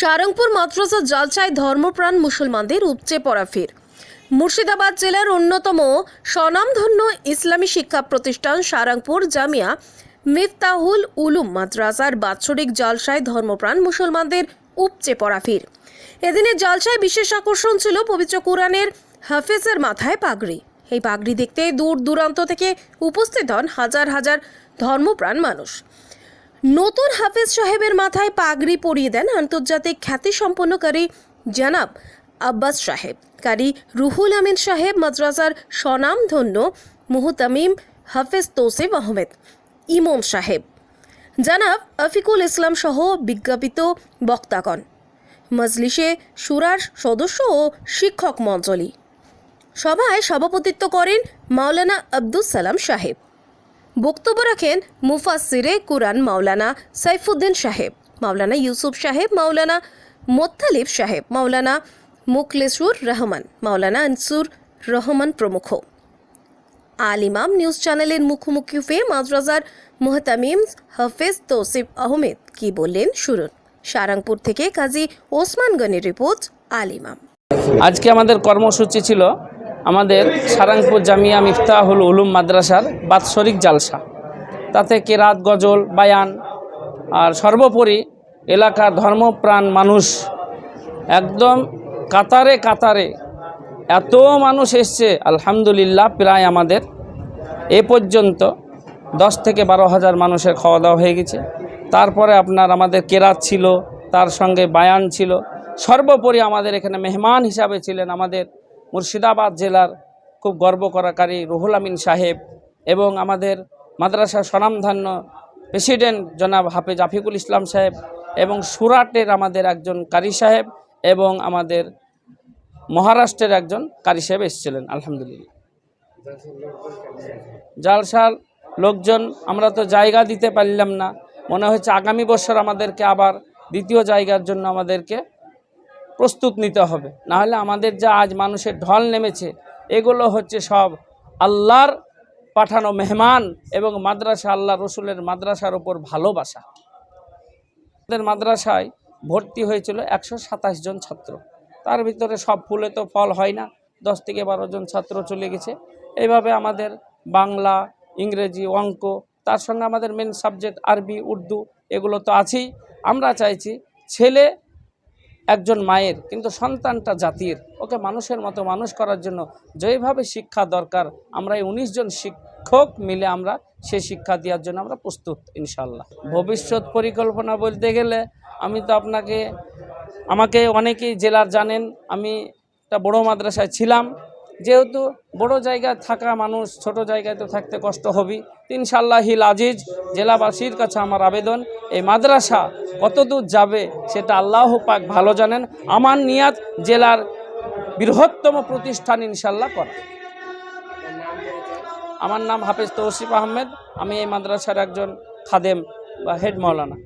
সারংপুর মাদ্রাসা জালচায় ধর্মপ্রাণ মুসলমানদের উপচে পড়া ফির। মুর্শিদাবাদ জেলার অন্যতম স্বনামধন্য ইসলামী শিক্ষা প্রতিষ্ঠান সারাংপুর জামিয়া মিফতাহুল উলুম মাদ্রাসার বাৎসরিক জালসায় ধর্মপ্রাণ মুসলমানদের উপচে পড়া ফির। এদিনে জালসায় বিশেষ আকর্ষণ ছিল পবিত্র কোরআনের হাফেজের মাথায় পাগড়ি। এই পাগড়ি দেখতে দূর দূরান্ত থেকে উপস্থিত হন হাজার হাজার ধর্মপ্রাণ মানুষ। নতুন হাফেজ সাহেবের মাথায় পাগড়ি পরিয়ে দেন আন্তর্জাতিক খ্যাতি খ্যাতিসম্পন্নকারী জানাব আব্বাস সাহেব। কারি রুহুল আমিন সাহেব মাদ্রাসার স্বনামধন্য মুহতামিম হাফেজ তৌসিফ আহমেদ। ইমন সাহেব। জানাব, আফিকুল ইসলাম সহ বিজ্ঞাপিত বক্তাগণ। মজলিসে সুরার সদস্য ও শিক্ষক মঞ্জলি। সভায় সভাপতিত্ব করেন মাওলানা আব্দুস সালাম সাহেব। বক্তব্য রাখেন মুফাসিরে কুরআন মাওলানা সাইফুদ্দিন সাহেব, মাওলানা ইউসুফ সাহেব, মাওলানা মোত্তালিব সাহেব, মাওলানা মুখলেসুর রহমান, মাওলানা আনসুর রহমান প্রমুখ। আল ইমাম নিউজ চ্যানেলের মুখোমুখি হয়ে মাদ্রাসার মোহতামিম হাফেজ তৌসিফ আহমেদ কি বললেন শুনুন। সারাংপুর থেকে কাজী ওসমান গনির রিপোর্ট, আল ইমাম। আজকে আমাদের কর্মসূচি ছিল আমাদের সারাংপুর জামিয়া মিফতাহুল উলুম মাদ্রাসার বাৎসরিক জালসা। তাতে কেরাত, গজল, বায়ান আর সর্বোপরি এলাকার ধর্মপ্রাণ মানুষ একদম কাতারে কাতারে এত মানুষ এসছে, আলহামদুলিল্লাহ প্রায় আমাদের এ পর্যন্ত দশ থেকে বারো হাজার মানুষের খাওয়া দাওয়া হয়ে গেছে। তারপরে আপনার আমাদের কেরাত ছিল, তার সঙ্গে বায়ান ছিল। সর্বোপরি আমাদের এখানে মেহমান হিসাবে ছিলেন আমাদের মুর্শিদাবাদ জেলার খুব গর্ব করাকারী রুহুল আমিন সাহেব এবং আমাদের মাদ্রাসার স্বনামধান্য প্রেসিডেন্ট জনাব হাফেজ আফিকুল ইসলাম সাহেব এবং সুরাটের আমাদের একজন কারি সাহেব এবং আমাদের মহারাষ্ট্রের একজন কারি সাহেব এসেছিলেন, আলহামদুলিল্লাহ। জালসাল লোকজন, আমরা তো জায়গা দিতে পারলাম না। মনে হচ্ছে আগামী বছর আমাদেরকে আবার দ্বিতীয় জায়গার জন্য আমাদেরকে প্রস্তুত নিতে হবে। না হলে আমাদের যা আজ মানুষের ঢল নেমেছে, এগুলো হচ্ছে সব আল্লাহর পাঠানো মেহমান এবং মাদ্রাসা আল্লাহ রসুলের মাদ্রাসার ওপর ভালোবাসা। আমাদের মাদ্রাসায় ভর্তি হয়েছিল একশো সাতাশ জন ছাত্র। তার ভিতরে সব ফুলে তো ফল হয় না, দশ থেকে বারো জন ছাত্র চলে গেছে। এইভাবে আমাদের বাংলা, ইংরেজি, অঙ্ক, তার সঙ্গে আমাদের মেন সাবজেক্ট আরবি, উর্দু, এগুলো তো আছেই। আমরা চাইছি ছেলে একজন মায়ের, কিন্তু সন্তানটা জাতির। ওকে মানুষের মতো মানুষ করার জন্য যেভাবে শিক্ষা দরকার, আমরা এই উনিশ জন শিক্ষক মিলে আমরা সেই শিক্ষা দেওয়ার জন্য আমরা প্রস্তুত ইনশাল্লাহ ভবিষ্যৎ পরিকল্পনা বলতে গেলে, আমি তো আপনাকে, আমাকে অনেকেই জেলার জানেন, আমি একটা বড় মাদ্রাসায় ছিলাম যেহেতু বড় জায়গায় থাকা মানুষ, ছোট জায়গায় তো থাকতে কষ্ট হবেই। ইনশাল্লাহ হিল আজিজ, জেলাবাসীর কাছে আমার আবেদন, এই মাদ্রাসা কতদূর যাবে সেটা আল্লাহ পাক ভালো জানেন। আমার নিয়াত জেলার বৃহত্তম প্রতিষ্ঠান ইনশাল্লাহ করা। আমার নাম হাফেজ তৌসিফ আহমেদ, আমি এই মাদ্রাসার একজন খাদেম বা হেড মৌলানা।